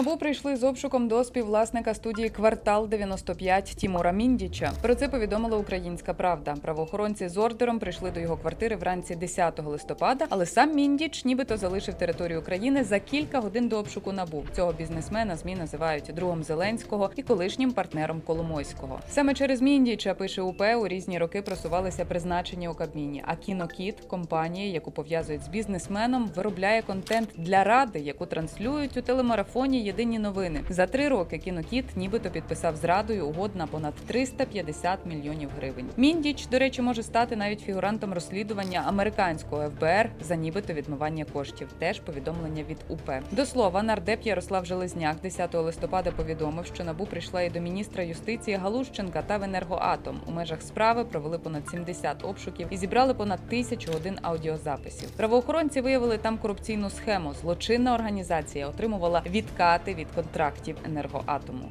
Набу прийшли з обшуком до співвласника студії Квартал 95 Тімура Міндіча. Про це повідомила Українська Правда. Правоохоронці з ордером прийшли до його квартири вранці 10 листопада, але сам Міндіч нібито залишив територію України за кілька годин до обшуку набу. Цього бізнесмена змі називають другом Зеленського і колишнім партнером Коломойського. Саме через Міндіча пише УП у різні роки просувалися призначення у Кабміні. А кінокіт, компанія, яку пов'язують з бізнесменом, виробляє контент для ради, яку транслюють у телемарафоні Єдині новини. За три роки кінокіт нібито підписав з радою угод на понад 350 мільйонів гривень. Міндіч, до речі, може стати навіть фігурантом розслідування американського ФБР за нібито відмивання коштів. Теж повідомлення від УП. До слова, нардеп Ярослав Железняк 10 листопада повідомив, що набу прийшла і до міністра юстиції Галущенка та в енергоатом. У межах справи провели понад 70 обшуків і зібрали понад тисячу годин аудіозаписів. Правоохоронці виявили там корупційну схему. Злочинна організація отримувала відкати від контрактів енергоатому.